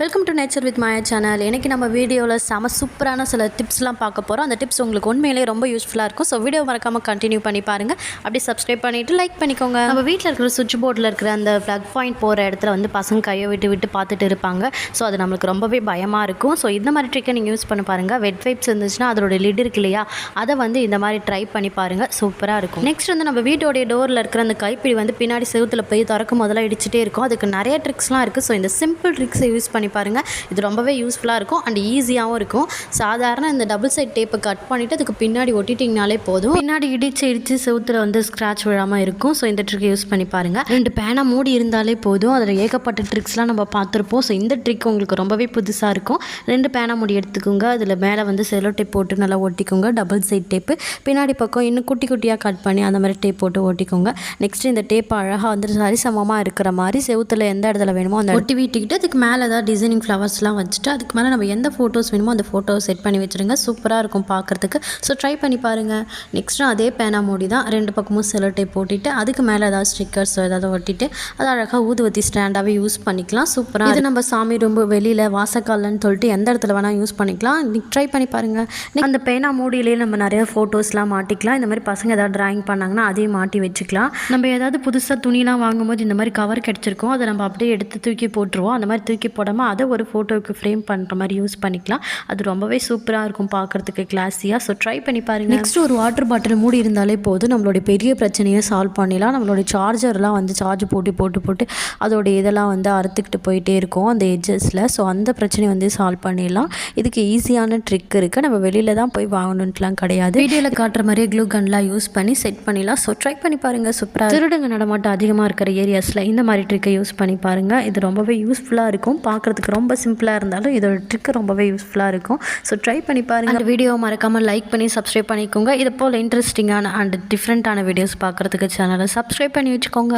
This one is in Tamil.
Welcome to nature with Maya channel இன்றைக்கி நம்ம வீடியோவில் செம சூப்பரான சில டிப்ஸ்லாம் பார்க்க போகிறோம் அந்த டிப்ஸ் உங்களுக்கு உண்மையிலேயே ரொம்ப யூஸ்ஃபுல்லாக இருக்கும். ஸோ வீடியோ மறக்காமல் கண்டினியூ பண்ணி பாருங்கள் அப்படியே சப்ஸ்கிரைப் பண்ணிவிட்டு லைக் பண்ணிக்கோங்க. நம்ம வீட்டில் இருக்கிற சுவிட்ச் போர்டில் இருக்கிற அந்த ப்ளக் பாயிண்ட் போகிற இடத்துல வந்து பசங்க கையை விட்டு விட்டு பார்த்துட்டு இருப்பாங்க. ஸோ அது நம்மளுக்கு ரொம்பவே பயமாக இருக்கும். ஸோ இந்த மாதிரி ட்ரிக்கை நீங்கள் யூஸ் பண்ணி பாருங்கள் வெட் வைப்ஸ் இருந்துச்சுன்னா அதோட லிட் இருக்கு இல்லையா? அதை வந்து இந்த மாதிரி ட்ரை பண்ணி பாருங்கள் சூப்பராக இருக்கும். நெக்ஸ்ட் வந்து நம்ம வீட்டோடைய டோரில் இருக்கிற அந்த கைப்பிடி வந்து பின்னாடி செவுத்துல போய் திறக்கும் முதல்ல இடிச்சிட்டே இருக்கும். அதுக்கு நிறைய ட்ரிக்ஸ்லாம் இருக்குது ஸோ இந்த சிம்பிள் ட்ரிக்ஸை யூஸ் பண்ணி பாருங்கள் இது ரொம்பவே யூஸ்ஃபுல்லாக இருக்கும் அண்ட் ஈஸியாகவும் இருக்கும். சாதாரண இந்த டபுள் சைட் டேப்பை கட் பண்ணிவிட்டு அதுக்கு பின்னாடி ஒட்டிட்டிங்கனாலே போதும். பின்னாடி இடிச்சு இடிச்சு செவுத்துல வந்து ஸ்க்ராட்ச் விழாமல் இருக்கும். ஸோ இந்த ட்ரிக் யூஸ் பண்ணி பாருங்கள் ரெண்டு பேனா மூடி இருந்தாலே போதும். அதில் ஏகப்பட்ட ட்ரிக்ஸ்லாம் நம்ம பார்த்துருப்போம். ஸோ இந்த ட்ரிக் உங்களுக்கு ரொம்பவே புதுசாக இருக்கும். ரெண்டு பேனா மூடி எடுத்துக்கோங்க. அதில் மேலே வந்து செலோ டேப் போட்டு நல்லா ஒட்டிக்கோங்க. டபுள் சைட் டேப்பு பின்னாடி பக்கம் இன்னும் குட்டி குட்டியாக கட் பண்ணி அந்த மாதிரி டேப் போட்டு ஒட்டிக்கோங்க. நெக்ஸ்ட் இந்த டேப் அழகாக வந்து சரிசமமாக இருக்கிற மாதிரி செவுத்துல எந்த இடத்துல வேணுமோ அந்த ஒட்டி வீட்டிக்கிட்டு அதுக்கு மேலே ஏதாவது டிசைனிங் ஃப்ளவர்ஸ்லாம் வச்சுட்டு அதுக்கு மேலே நம்ம எந்த ஃபோட்டோஸ் வேணுமோ அந்த ஃபோட்டோஸ் செட் பண்ணி வச்சுருங்க. சூப்பராக இருக்கும் பார்க்குறதுக்கு ஸோ ட்ரை பண்ணி பாருங்கள் நெக்ஸ்ட்டு அதே பேனா மூடி தான் ரெண்டு பக்கமும் செலோ டேப் போட்டுட்டு அதுக்கு மேலே ஏதாவது ஸ்டிக்கர்ஸ் ஏதாவது ஒட்டிட்டு அது அழகாக ஊதுவத்தி ஸ்டாண்டாகவே யூஸ் பண்ணிக்கலாம். சூப்பராக இது நம்ம சாமி ரொம்ப வெளியில் வாசக்காலன்னு சொல்லிட்டு எந்த இடத்துல வேணால் யூஸ் பண்ணிக்கலாம். ட்ரை பண்ணி பாருங்கள் அந்த பேனா மூடியிலேயே நம்ம நிறைய ஃபோட்டோஸ்லாம் மாட்டிக்கலாம். இந்த மாதிரி பசங்க ஏதாவது டிராயிங் பண்ணாங்கன்னா அதையும் மாட்டி வச்சுக்கலாம். நம்ம ஏதாவது புதுசாக துணிலாம் வாங்கும்போது இந்த மாதிரி கவர் கிடச்சிருக்கோம். அதை நம்ம அப்படியே எடுத்து தூக்கி போட்டுருவோம். அந்த மாதிரி தூக்கி போடாமல் அதை ஒரு ஃபோட்டோவுக்கு ஃப்ரேம் பண்ணுற மாதிரி யூஸ் பண்ணிக்கலாம். அது ரொம்பவே சூப்பராக இருக்கும் பார்க்குறதுக்கு கிளாஸியாக ஸோ ட்ரை பண்ணி பாருங்கள் நெக்ஸ்ட் ஒரு வாட்டர் பாட்டில் மூடி இருந்தாலே போதும். நம்மளுடைய பெரிய பிரச்சனையை சால்வ் பண்ணிடலாம். நம்மளுடைய சார்ஜர்லாம் வந்து சார்ஜ் போட்டு போட்டு போட்டு அதோட இதெல்லாம் வந்து அறுத்துக்கிட்டு போயிட்டே இருக்கும். அந்த எட்ஜஸில் ஸோ அந்த பிரச்சனையை வந்து சால்வ் பண்ணிடலாம். இதுக்கு ஈஸியான ட்ரிக் இருக்குது நம்ம வெளியில் தான் போய் வாங்கணுன்ட்டுலாம் கிடையாது. வீடியோவில் காட்டுற மாதிரியே க்ளூ கன்லாம் யூஸ் பண்ணி செட் பண்ணிடலாம். ஸோ ட்ரை பண்ணி பாருங்கள் சூப்பராக திருடுங்க நடமாட்டம் அதிகமாக இருக்கிற ஏரியாஸில் இந்த மாதிரி ட்ரிக்கை யூஸ் பண்ணி பாருங்கள் இது ரொம்பவே யூஸ்ஃபுல்லாக இருக்கும். பார்க்குறதுக்கு ரொம்ப சிம்பிளாக இருந்தாலும் இதோட ட்ரிக் ரொம்பவே யூஸ்ஃபுல்லாக இருக்கும். ஸோ ட்ரை பண்ணி பாருங்கள் அந்த வீடியோ மறக்காமல் லைக் பண்ணி சப்ஸ்கிரைப் பண்ணிக்கோங்க. இது போல் இன்ட்ரெஸ்டிங்கான அண்ட் டிஃப்ரெண்ட்டான வீடியோஸ் பார்க்குறதுக்கு சேனலை சப்ஸ்கிரைப் பண்ணி வச்சுக்கோங்க.